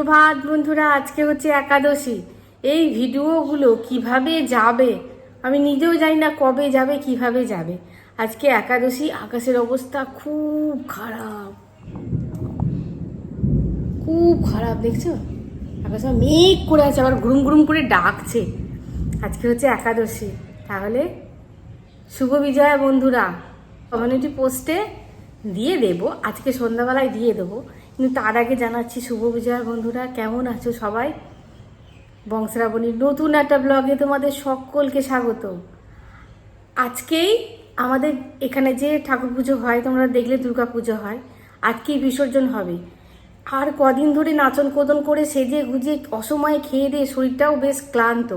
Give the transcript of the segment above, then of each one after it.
সুপ্রভাত বন্ধুরা, আজকে হচ্ছে একাদশী। এই ভিডিওগুলো কীভাবে যাবে? আমি নিজেও জানি না কবে যাবে, কীভাবে যাবে। আজকে একাদশী, আকাশের অবস্থা খুব খারাপ। খুব খারাপ, দেখছ? আকাশে মেঘ করে আছে, আবার গুরুম গুরুম করে ডাকছে। আজকে হচ্ছে একাদশী। তাহলে শুভ বিজয়া বন্ধুরা, কমিউনিটি পোস্টে দিয়ে দেব। আজকে সন্ধ্যাবেলায় দিয়ে দেবো। তার আগে জানাচ্ছি শুভ বিজয়া বন্ধুরা, কেমন আছো সবাই? বংশরাবণীর নতুন একটা ব্লগে তোমাদের সকলকে স্বাগত আজকেই আমাদের এখানে যে ঠাকুর পুজো হয়, তোমরা দেখলে দুর্গা পুজো হয় আজকেই বিসর্জন হবে? আর কদিন ধরে নাচন কোদন করে সেজে গুজে অসময়ে খেয়ে দিয়ে শরীরটাও বেশ ক্লান্ত।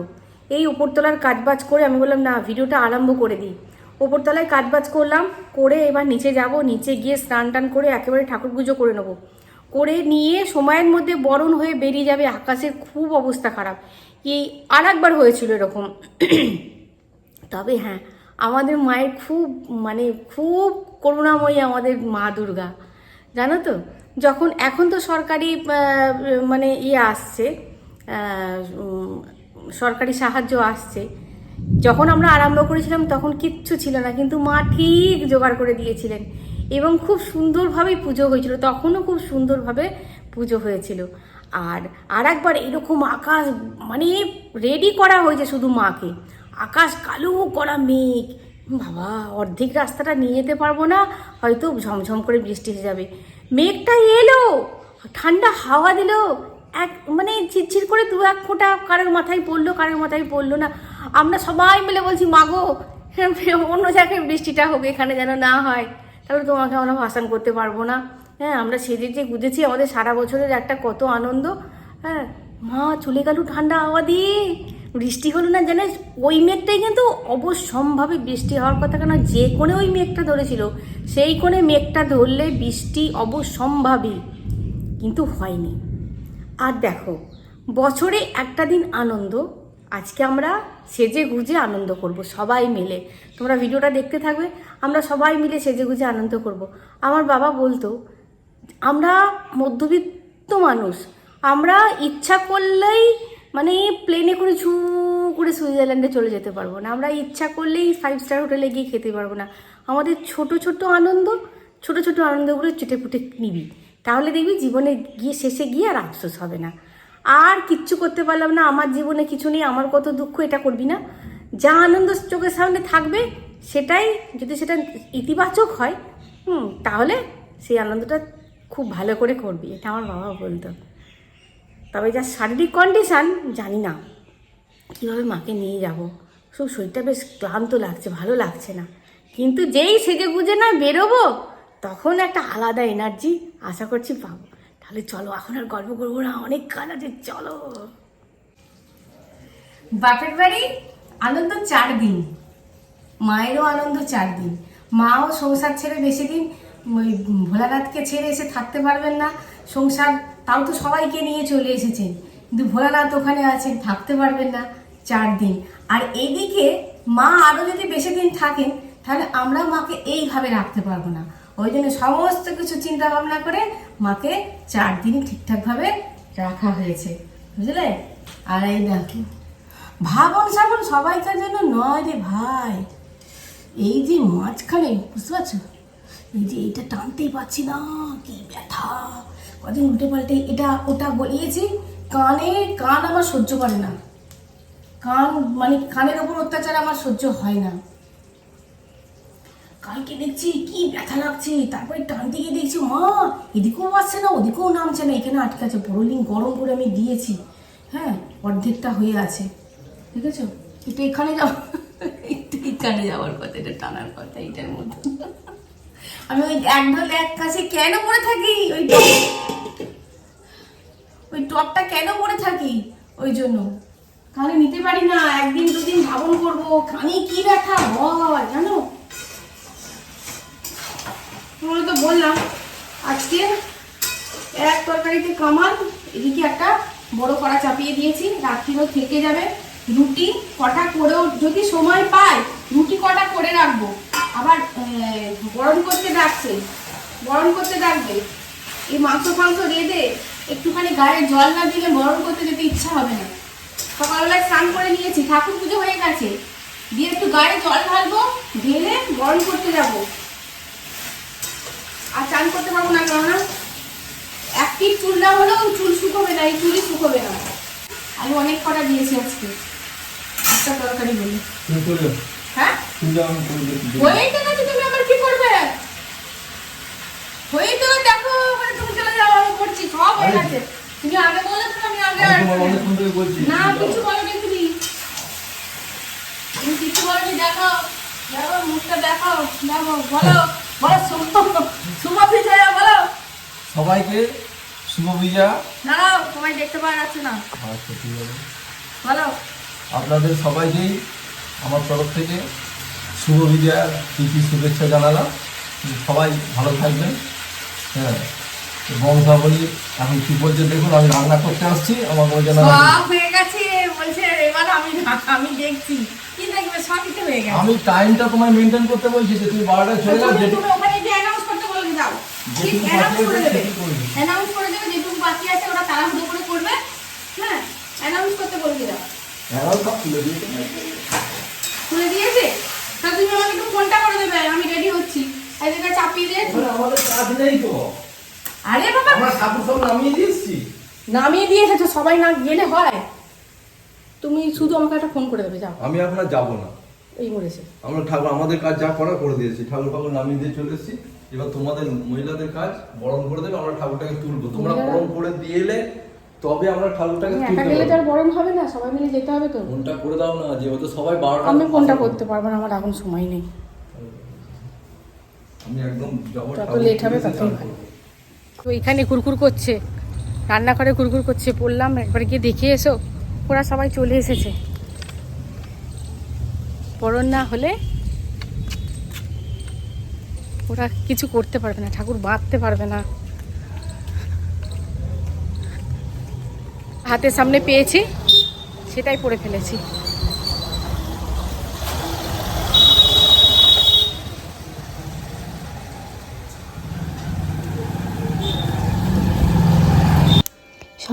এই উপরতলার কাজবাজ করে আমি বললাম, না, ভিডিওটা আরম্ভ করে দিই। ওপরতলায় কাজবাজ করলাম, করে এবার নিচে যাব। নিচে গিয়ে স্নান টান করে একেবারে ঠাকুর পুজো করে নেব। করে নিয়ে সময়ের মধ্যে বরণ হয়ে বেরিয়ে যাবে, আকাশের খুব অবস্থা খারাপ। এই আর একবার হয়েছিল এরকম। তবে হ্যাঁ আমাদের মায়ের খুব মানে খুব করুণাময়ী আমাদের মা দুর্গা। জানো তো? যখন এখন তো সরকারি মানে ইয়ে আসছে সরকারি সাহায্য আসছে, যখন আমরা আরম্ভ করেছিলাম তখন কিচ্ছু ছিল না, কিন্তু মা ঠিক জোগাড় করে দিয়েছিলেন। এবং খুব সুন্দরভাবেই পুজো হয়েছিল, তখনও খুব সুন্দরভাবে পুজো হয়েছিল। আর আর একবার এরকম আকাশ মানে রেডি করা হয়েছে শুধু মাকে। আকাশ কালো করা মেঘ। বাবা, অর্ধেক রাস্তাটা নিয়ে যেতে পারব না, হয়তো ঝমঝম করে বৃষ্টি এসে যাবে। মেঘটা এলো, ঠান্ডা হাওয়া দিল। এক মানে ঝিরঝির করে দু এক ফোঁটা কারোর মাথায় পড়ল, কারোর মাথায় পড়ল না। আমরা সবাই মিলে বলছি মাগো অন্য জায়গায় বৃষ্টিটা হোক, এখানে যেন না হয়। তাহলে তোমাকে আমরা ভাসান করতে পারব না। হ্যাঁ আমরা সেজে যে গুজেছি, আমাদের সারা বছরের একটা কত আনন্দ। হ্যাঁ মা, চলে গেল ঠান্ডা হাওয়া দিয়ে। বৃষ্টি হলো না জানিস? ওই মেঘটাই কিন্তু অবশ্যম্ভাবে বৃষ্টি হওয়ার কথা কেন যে কোণে ওই মেঘটা ধরেছিল, সেই কোণে মেঘটা ধরলে বৃষ্টি অবশ্যম্ভাবী, কিন্তু হয়নি। আর দেখো, বছরে একটা দিন আনন্দ আজকে আমরা সেজে গুজে আনন্দ করব, সবাই মিলে। তোমরা ভিডিওটা দেখতে থাকবে, আমরা সবাই মিলে সেজে গুজে আনন্দ করব। আমার বাবা বলতো, আমরা মধ্যবিত্ত মানুষ, আমরা ইচ্ছা করলেই মানে প্লেনে করে ঝু করে সুইজারল্যান্ডে চলে যেতে পারব না। আমরা ইচ্ছা করলেই ফাইভ স্টার হোটেলে গিয়ে খেতে পারব না। আমাদের ছোট ছোট আনন্দ, ছোট ছোট আনন্দগুলো চেটে পুটে নিবি। তাহলে দেখবি জীবনে গিয়ে শেষে গিয়ে আর আফসোস হবে না। আর কিচ্ছু করতে পারলাম না, আমার জীবনে কিছু নেই, আমার কত দুঃখ, এটা করবি না। যা আনন্দ চোখের সামনে থাকবে, সেটাই, যদি সেটা ইতিবাচক হয়, হুম, তাহলে সেই আনন্দটা খুব ভালো করে করবি, এটা আমার বাবা বলতো। তবে যা শারীরিক কন্ডিশান জানি না, কীভাবে মাকে নিয়ে যাব। সব শরীরটা বেশ ক্লান্ত লাগছে, ভালো লাগছে না। কিন্তু যেই সেজে গুজে না বেরোবো, তখন একটা আলাদা এনার্জি আশা করছি পাবো। তাহলে চলো, এখন আর গল্প করব না, অনেক কাজ আছে, চলো। বাপের বাড়ি আনন্দ চার দিন, মায়েরও আনন্দ চার দিন, মাও সংসার ছেড়ে বেশি দিন, ওই ভোলানাথকে ছেড়ে এসে থাকতে পারবেন না, সংসার তাও তো সবাইকে নিয়ে চলে এসেছেন, কিন্তু ভোলানাথ ওখানে আছেন, থাকতে পারবেন না চার দিন। আর এইদিকে মা আরও যদি বেশি দিন থাকেন, তাহলে আমরা মাকে এইভাবে রাখতে পারব না। ওই জন্য সমস্ত কিছু চিন্তা ভাবনা করে মাকে চার দিন ঠিকঠাকভাবে রাখা হয়েছে, বুঝলে? আর এই দেখো ভাবন সাবন সবাইকার জন্য নয় রে ভাই। এই যে মাঝখানে, বুঝতে পারছ? এই যে এটা টানতেই পারছি না, কি ব্যথা। কদিন উল্টে পাল্টে এটা ওটা গলিয়েছি, কানে কান আমার সহ্য করে না। কান মানে কানের ওপর অত্যাচার আমার সহ্য হয় না। কালকে দেখছি, কি ব্যথা লাগছে। তারপরে টানতে গিয়ে দেখছি, মা, এদিকেও আসছে না, ওদিকেও নামছে না। এখানে আটকে আছে বড়লিং গরম করে আমি দিয়েছি। হ্যাঁ অর্ধেকটা হয়ে আছে। ঠিক আছে একটু এখানে যাও। এখানে যাওয়ার কথা, এটা টানার কথা এইটার মধ্যে। আমি ওই এক ঢোল এক কাছে কেন পড়ে থাকি? ওই ওই টপটা কেন পড়ে থাকি? ওই জন্য। কানে নিতে পারি না, একদিন দুদিন ভাবন করব, কানে কি ব্যথা? হয় বললাম, আজকে এক তরকারিতে কামাল, এদিকে একটা বড় কড়া চাপিয়ে দিয়েছি রাত্রিও থেকে যাবে। রুটি কটা করেও যদি সময় পাই, রুটি কটা করে রাখব? আবার গরম করতে ডাকছে, গরম করতে ডাকবে। এই মাংস ফাংস রেঁধে একটুখানি গায়ে জল না দিলে গরম করতে যেতে ইচ্ছা হবে না। সকালবেলায় স্নান করে নিয়েছি, ঠাকুর পুজো হয়ে গেছে। দিয়ে একটু গায়ে জল ঢালবো, ঢেলে গরম করতে যাব। আর চান করতে পারব না কেননা এক পিঠ চুল না হলেও চুল শুকোবে না এই চুলই শুকোবে না। আমি অনেক কটা দিয়েছি আজকে। একটা তরকারি বলি। হ্যাঁ? হয়েই তো গেছে তুমি আবার কি করবে? হয়েই তো দেখো ওখানে তুমি চলে যাও আমি করছি সব হয়ে গেছে। তুমি আগে বলে তো আমি আগে না কিছু বলনি তুমি। তুমি কিছু বলনি দেখো। দেখো মুখটা দেখো দেখো বলো। সুমা বিজয়া বলো। সবাইকে শুভ বিজয়া দাঁড়াও তোমায় দেখতে পাওয়া যাচ্ছে না। আচ্ছা ঠিক আছে। বলো। আপনাদের সবাইকেই আমার তরফ থেকে শুভ বিজয়ার প্রীতি শুভেচ্ছা জানালাম। সবাই ভালো থাকবেন। হ্যাঁ বংশাবলী এখন কি বলছে দেখুন আমি রান্না করতে আসছি আমার বলছে না হয়ে গেছে। আমি আমি দেখছি। কি দেখবে? সবই হয়ে গেছে। আমি টাইমটা তোমায় মেনটেন করতে বলছি যে তুমি বারোটায় চলে যাও তুমি তুমি ওখানে গিয়ে অ্যানাউন্স করতে বলে দাও ঠিক অ্যানাউন্স করে দেবে? অ্যানাউন্স করে দেবে যেটুকু বাকি আছে ওরা তাড়াহুড়ো করে করবে। হ্যাঁ অ্যানাউন্স করতে বলে দাও হ্যাঁ সব তুলে দিয়েছে। খুলে দিয়েছে? তা তুমি আমাকে একটু ফোনটা করে দেবে আমি রেডি হচ্ছি। এদিকে চাপিয়ে ওখানে আমাদের কাজ নেই তো। আরে বাবা! আমরা সব নামিয়ে দিয়েছি। নামিয়ে দিয়েছে তো সবাই না গেলে হয়। তুমি শুধু আমাকে একটা ফোন করে দেবে যাও। আমি আপনার যাব না। এই মরেছে। আমরা ঠাকুর আমাদের কাজ যা করা করে দিয়েছি। ঠাকুর ঠাকুর নামিয়ে দিয়ে চলে এসেছি। এবার তোমাদের মহিলাদের কাজ বরণ করে দেবে আমরা ঠাকুরটাকে তুলবো। তোমরা বরণ করে দিয়ে এলে তবে আমরা ঠাকুরটাকে তুমি একা গেলে তো আর বরণ হবে না সবাই মিলে যেতে হবে তো। ফোনটা করে দাও না যেহেতু সবাই বারোটা আমি ফোনটা করতে পারব না আমার এখন সময় নেই। আমি একদম যাব যত লেট হবে ততই ভালো। তো এখানে কুরকুর করছে রান্না করে কুরকুর করছে বললাম একবার গিয়ে দেখে এসো। ওরা সবাই চলে এসেছে। পরণ না হলে ওরা কিছু করতে পারবে না, ঠাকুর বাঁধতে পারবে না। হাতের সামনে পেয়েছি, সেটাই পরে ফেলেছি।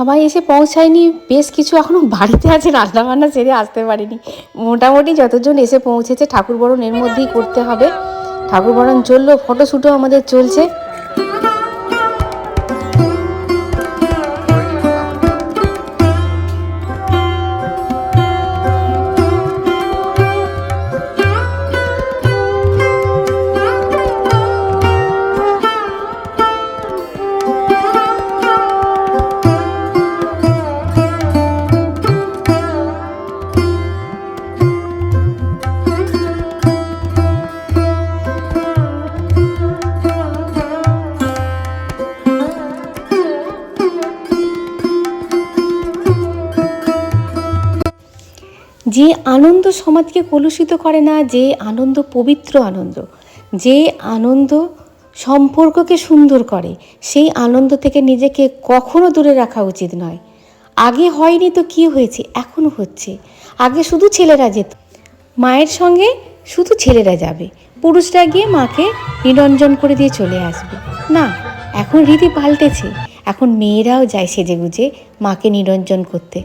সবাই এসে পৌঁছায়নি, বেশ কিছু এখনও বাড়িতে আছে রান্না বান্না সেরে আসতে পারিনি। মোটামুটি যতজন এসে পৌঁছেছে, ঠাকুর বরণ এর মধ্যেই করতে হবে। ঠাকুর বরণ চলল ফটোশ্যুটও আমাদের চলছে। আনন্দ সমাজকে কলুষিত করে না, যে আনন্দ পবিত্র আনন্দ, যে আনন্দ সম্পর্ককে সুন্দর করে, সেই আনন্দ থেকে নিজেকে কখনো দূরে রাখা উচিত নয়। আগে হয়নি তো কি হয়েছে? এখন হচ্ছে। আগে শুধু ছেলেরা যেত। মায়ের সঙ্গে শুধু ছেলেরা যাবে। পুরুষরা গিয়ে মাকে নিরঞ্জন করে দিয়ে চলে আসবে। না, এখন রীতি পাল্টেছে। এখন মেয়েরাও যায় সেজে গুজে মাকে নিরঞ্জন করতে।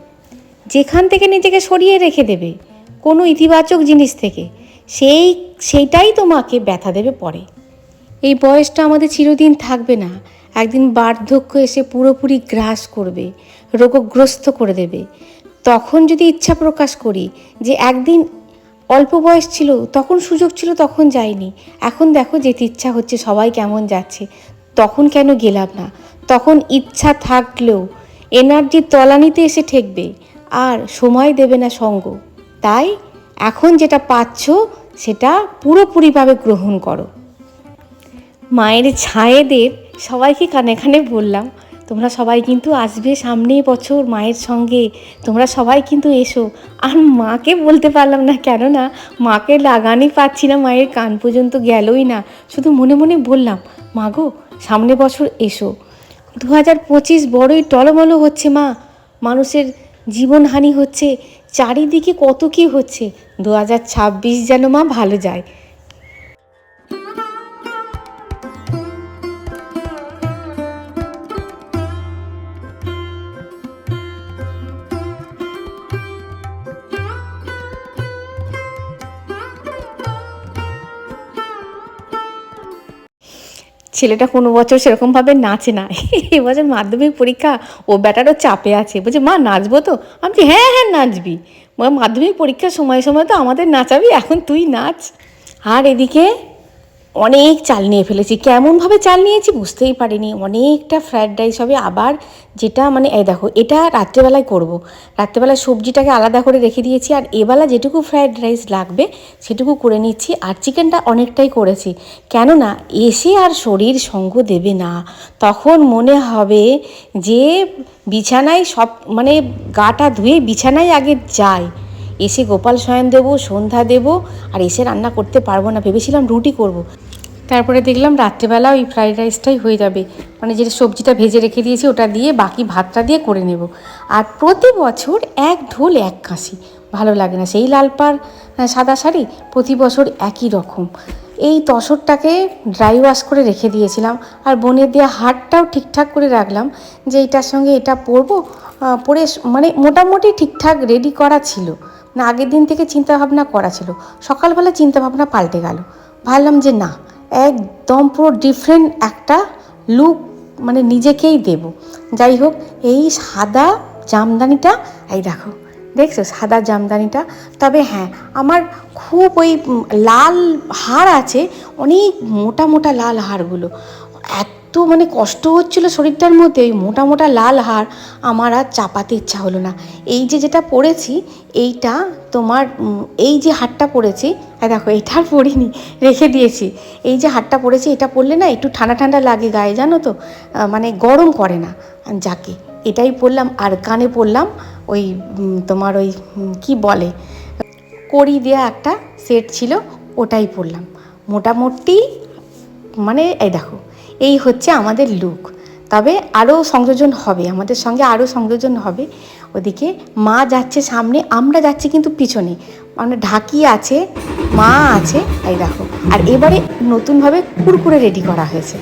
যেখান থেকে নিজেকে সরিয়ে রেখে দেবে, কোনো ইতিবাচক জিনিস থেকে, সেই, সেইটাই তোমাকে ব্যথা দেবে পরে। এই বয়সটা আমাদের চিরদিন থাকবে না। একদিন বার্ধক্য এসে পুরোপুরি গ্রাস করবে, রোগগ্রস্ত করে দেবে। তখন যদি ইচ্ছা প্রকাশ করি যে একদিন অল্প বয়স ছিল, তখন সুযোগ ছিল, তখন যাইনি। এখন দেখো যেতে ইচ্ছা হচ্ছে, সবাই কেমন যাচ্ছে। তখন কেন গেলাম না? তখন ইচ্ছা থাকলেও এনার্জির তলানিতে এসে ঠেকবে। আর সময় দেবে না সঙ্গ। তাই এখন যেটা পাচ্ছ, সেটা পুরোপুরিভাবে গ্রহণ করো। মায়ের ছায়েদের সবাইকে কানে কানে বললাম, তোমরা সবাই কিন্তু আসবে সামনেই বছর মায়ের সঙ্গে, তোমরা সবাই কিন্তু এসো। আর মাকে বলতে পারলাম না, কেননা মাকে লাগানই পাচ্ছি না, মায়ের কান পর্যন্ত গেলই না। শুধু মনে মনে বললাম, মা গো, সামনে বছর এসো। দু হাজার পঁচিশ বড়ই টলমলো হচ্ছে মা। মানুষের জীবনহানি হচ্ছে চারিদিকে কত কী হচ্ছে দু হাজার ছাব্বিশ যেন মা ভালো যায়। ছেলেটা কোনো বছর সেরকমভাবে নাচে না। এবছর মাধ্যমিক পরীক্ষা, ও ব্যাটারও চাপে আছে। বলছে, মা, নাচবো তো? আমি হ্যাঁ হ্যাঁ নাচবি। মাধ্যমিক পরীক্ষার সময় সময় তো আমাদের নাচাবি, এখন তুই নাচ। আর এদিকে অনেক চাল নিয়ে ফেলেছি। কেমনভাবে চাল নিয়েছি বুঝতেই পারিনি। অনেকটা ফ্রায়েড রাইস হবে। আবার যেটা মানে এই দেখো, এটা রাত্রেবেলায় করব। রাত্রেবেলায় সবজিটাকে আলাদা করে রেখে দিয়েছি। আর এবেলা যেটুকু ফ্রায়েড রাইস লাগবে, সেটুকু করে নিচ্ছি। আর চিকেনটা অনেকটাই করেছি। কেননা, এসে আর শরীর সঙ্গ দেবে না। তখন মনে হবে যে বিছানায় সব মানে গাটা ধুয়ে বিছানায় আগে যায় এসে গোপাল শয়ন দেবো, সন্ধ্যা দেবো, আর এসে রান্না করতে পারব না। ভেবেছিলাম রুটি করব। তারপরে দেখলাম রাত্রেবেলা ওই ফ্রাইড রাইসটাই হয়ে যাবে। মানে যেটা সবজিটা ভেজে রেখে দিয়েছি, ওটা দিয়ে বাকি ভাতটা দিয়ে করে নেব। আর প্রতি বছর এক ঢোল, এক কাশি ভালো লাগে না। সেই লাল পাড় সাদা শাড়ি প্রতি বছর একই রকম। এই তসরটাকে ড্রাই ওয়াশ করে রেখে দিয়েছিলাম। আর বোনের দেওয়া হারটাও ঠিকঠাক করে রাখলাম যে এটার সঙ্গে এটা পরবো। পরে মানে মোটামুটি ঠিকঠাক রেডি করা ছিল। না, আগের দিন থেকে চিন্তাভাবনা করা ছিল। সকালবেলা চিন্তাভাবনা পাল্টে গেল। ভাবলাম যে না একদম পুরো ডিফারেন্ট একটা লুক মানে নিজেকেই দেব। যাই হোক এই সাদা জামদানিটা, এই দেখো, দেখছ সাদা জামদানিটা? তবে হ্যাঁ আমার খুব ওই লাল হার আছে, অনেক মোটা মোটা লাল হারগুলো। এত মানে কষ্ট হচ্ছিল শরীরটার মধ্যে ওই মোটা মোটা লাল হার, আমার আর চাপাতে ইচ্ছা হলো না। এই যে যেটা পরেছি এইটা তোমার এই যে হারটা পরেছি হ্যাঁ দেখো এটা আর পরিনি রেখে দিয়েছি। এই যে হারটা পরেছি এটা পরলে না একটু ঠান্ডা ঠান্ডা লাগে গায়ে, জানো তো? মানে গরম করে না, যাকে। এটাই পরলাম আর কানে পরলাম ওই তোমার ওই কি বলে? কড়ি দেওয়া একটা সেট ছিল, ওটাই পরলাম মোটামুটি মানে এই দেখো এই হচ্ছে আমাদের লুক। তবে আরও সংযোজন হবে, আমাদের সঙ্গে আরও সংযোজন হবে। ওদিকে মা যাচ্ছে সামনে, আমরা যাচ্ছি কিন্তু পিছনে। মানে ঢাকি আছে, মা আছে, এই দেখো। আর এবারে নতুনভাবে কুরকুরে রেডি করা হয়েছে।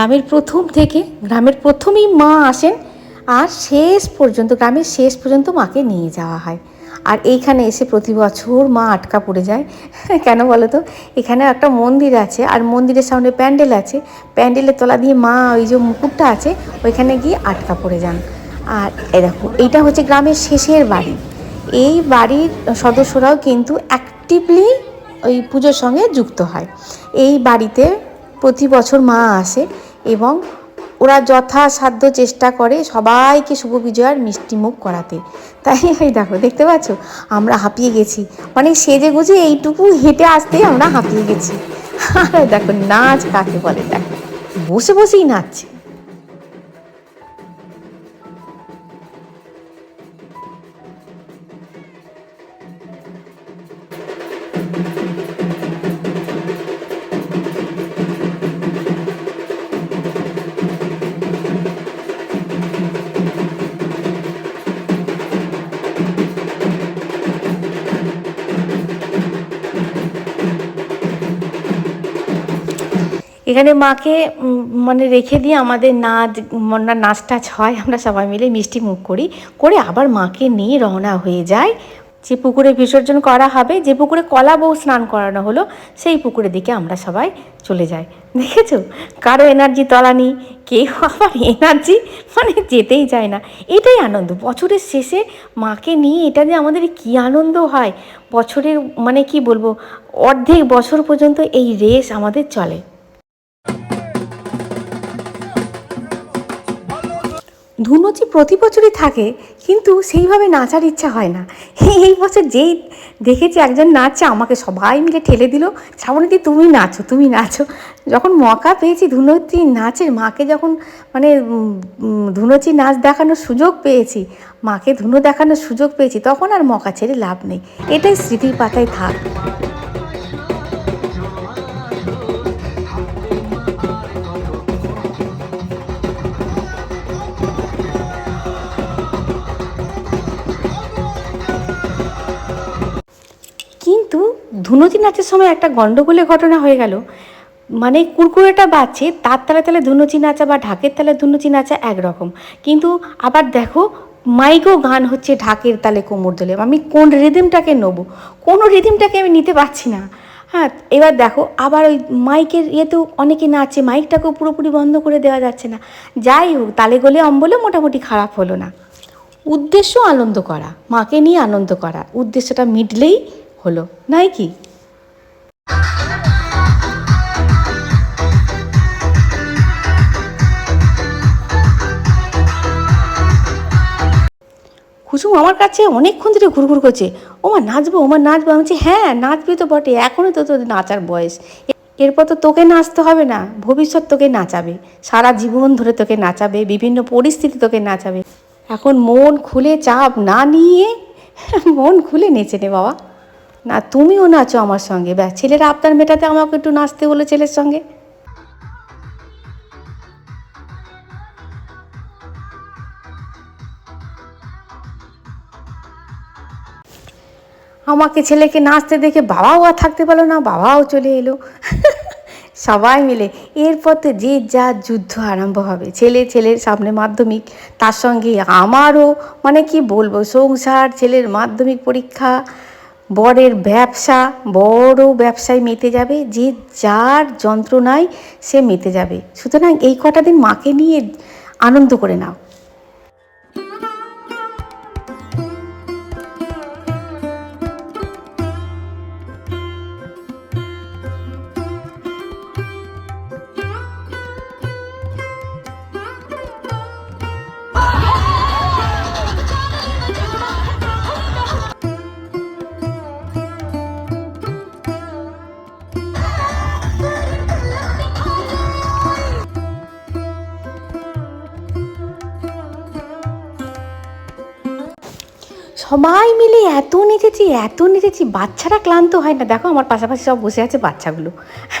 গ্রামের প্রথম থেকে, গ্রামের প্রথমেই মা আসেন আর শেষ পর্যন্ত, গ্রামের শেষ পর্যন্ত মাকে নিয়ে যাওয়া হয়। আর এইখানে এসে প্রতি বছর মা আটকা পড়ে যায়। কেন বলো তো এখানে একটা মন্দির আছে আর মন্দিরের সামনে প্যান্ডেল আছে। প্যান্ডেলের তলা দিয়ে মা ওই যে মুকুটটা আছে, ওইখানে গিয়ে আটকা পড়ে যান। আর দেখো, এইটা হচ্ছে গ্রামের শেষের বাড়ি। এই বাড়ির সদস্যরাও কিন্তু অ্যাক্টিভলি ওই পুজোর সঙ্গে যুক্ত হয়। এই বাড়িতে প্রতি বছর মা আসে। এবং ওরা যথাসাধ্য চেষ্টা করে সবাইকে শুভ বিজয়ার মিষ্টি মুখ করাতে। তাই এই দেখো, দেখতে পাচ্ছ? আমরা হাঁপিয়ে গেছি। মানে সেজে গুজে এইটুকু হেঁটে আসতেই আমরা হাঁপিয়ে গেছি। দেখো, নাচ কাকে বলে? দেখো, বসে বসেই নাচছে। এখানে মাকে মানে রেখে দিয়ে আমাদের নাচ নাচ টাচ হয়, আমরা সবাই মিলে মিষ্টি মুখ করি। করে আবার মাকে নিয়ে রওনা হয়ে যায়। যে পুকুরে বিসর্জন করা হবে, যে পুকুরে কলা বউ স্নান করানো হলো, সেই পুকুরের দিকে আমরা সবাই চলে যাই। দেখেছ? কারও এনার্জি তলা নেই, কেউ আবার এনার্জি মানে যেতেই চায় না। এটাই আনন্দ। বছরের শেষে মাকে নিয়ে এটা যে আমাদের কী আনন্দ হয়। বছরের মানে কি বলব, অর্ধেক বছর পর্যন্ত এই রেস আমাদের চলে। ধুনুচি প্রতি বছরই থাকে, কিন্তু সেইভাবে নাচার ইচ্ছা হয় না। এই বছর যেই দেখেছি একজন নাচছে, আমাকে সবাই মিলে ঠেলে দিল শ্রাবণীদি তুমি নাচো তুমি নাচো। যখন মকা পেয়েছি ধুনুচি নাচের, মাকে যখন মানে ধুনুচি নাচ দেখানোর সুযোগ পেয়েছি, মাকে ধুনো দেখানোর সুযোগ পেয়েছি, তখন আর মকা ছেড়ে লাভ নেই। এটাই স্মৃতির পাতায় থাক। ধুনুচি নাচের সময় একটা গণ্ডগোলের ঘটনা হয়ে গেল। মানে কুরকুরেটা বাজছে, তার তালে তালে ধুনুচি নাচা বা ঢাকের তালে ধুনুচি নাচা একরকম। কিন্তু আবার দেখো মাইকেও গান হচ্ছে ঢাকের তালে কোমর দোলে। আমি কোন রিদিমটাকে নেব? কোনো রিদিমটাকে আমি নিতে পারছি না। হ্যাঁ এবার দেখো, আবার ওই মাইকের ইয়েতেও অনেকে নাচে, মাইকটাকেও পুরোপুরি বন্ধ করে দেওয়া যাচ্ছে না। যাই হোক, তালে গলে অম্বলে মোটামুটি খারাপ হলো না। উদ্দেশ্য আনন্দ করা, মাকে নিয়ে আনন্দ করা, উদ্দেশ্যটা মিটলেই হলো। নাই কি কুসুম আমার কাছে অনেকক্ষণ ধরে ঘুরঘুর করছে। ওমা, নাচবো ওমা, নাচবো। আমি হ্যাঁ নাচবি তো বটে এখনও তো তোর নাচার বয়স। এরপর তো তোকে নাচতে হবে না, ভবিষ্যৎ তোকে নাচাবে। সারা জীবন ধরে তোকে নাচাবে, বিভিন্ন পরিস্থিতি তোকে নাচাবে। এখন মন খুলে চাপ না নিয়ে, মন খুলে নেচে নে বাবা। না, তুমিও নাচো আমার সঙ্গে। ব্যাস, ছেলেরা আপনার মেটাতে আমাকে একটু নাচতে বলে ছেলের সঙ্গে। আমাকে ছেলেকে নাচতে দেখে বাবাও আর থাকতে পারল না, বাবাও চলে এলো। সবাই মিলে এরপর তো যে যা যুদ্ধ আরম্ভ হবে, ছেলে ছেলের সামনে মাধ্যমিক, তার সঙ্গে আমারও মানে কি বলব, সংসার, ছেলের মাধ্যমিক পরীক্ষা বরের ব্যবসা, বড় ব্যবসায় মেতে যাবে, যে যার যন্ত্রণায় সে মেতে যাবে। সুতরাং এই কটা দিন মাকে নিয়ে আনন্দ করে নাও। এত নেচেছি এত নেচেছি, বাচ্চারা ক্লান্ত হয় না। দেখো আমার পাশাপাশি সব বসে আছে বাচ্চাগুলো।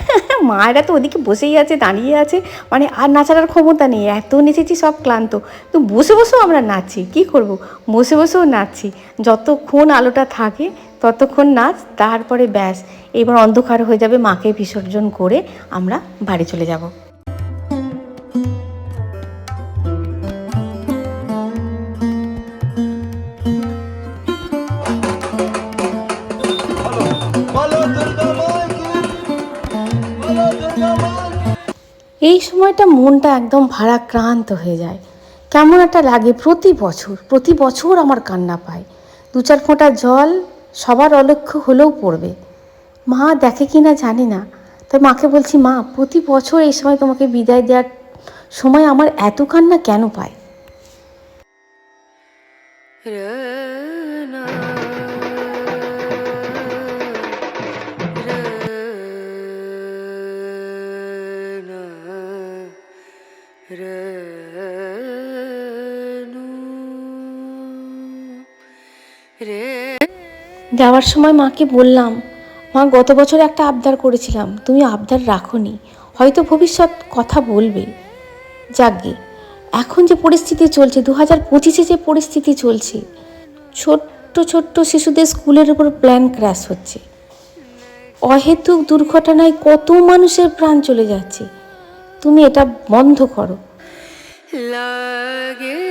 মায়েরা তো ওদিকে বসেই আছে, দাঁড়িয়ে আছে মানে আর নাচার ক্ষমতা নেই। এত নেচেছি, সব ক্লান্ত। তো বসে বসেও আমরা নাচছি, কি করব? বসে বসেও নাচছি। যতক্ষণ আলোটা থাকে, ততক্ষণ নাচ, তারপরে ব্যাস। এবার অন্ধকার হয়ে যাবে মাকে বিসর্জন করে আমরা বাড়ি চলে যাব। এই সময়টা মনটা একদম ভারাক্রান্ত হয়ে যায়। কেমন একটা লাগে প্রতি বছর প্রতি বছর আমার কান্না পায়। দু চার ফোঁটা জল সবার অলক্ষ্য হলেও পড়বে। মা দেখে কি না জানি না, তাই মাকে বলছি, মা, প্রতি বছর এই সময় তোমাকে বিদায় দেওয়ার সময় আমার এত কান্না কেন পায়? যাওয়ার সময় মাকে বললাম, মা, গত বছর একটা আবদার করেছিলাম, তুমি আবদার রাখোনি, হয়তো ভবিষ্যৎ কথা বলবে। যাকগে এখন যে পরিস্থিতি চলছে দু হাজার পঁচিশে যে পরিস্থিতি চলছে, ছোট্ট ছোট্ট শিশুদের স্কুলের উপর প্ল্যান ক্র্যাশ হচ্ছে। অহেতুক দুর্ঘটনায় কত মানুষের প্রাণ চলে যাচ্ছে। তুমি এটা বন্ধ করো। लागे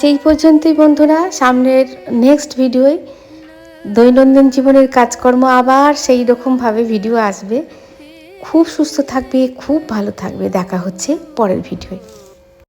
আজ এই পর্যন্তই বন্ধুরা। সামনের নেক্সট ভিডিওয় দৈনন্দিন জীবনের কাজকর্ম আবার সেই রকমভাবে ভিডিও আসবে। খুব সুস্থ থাকবে, খুব ভালো থাকবে। দেখা হচ্ছে পরের ভিডিওয়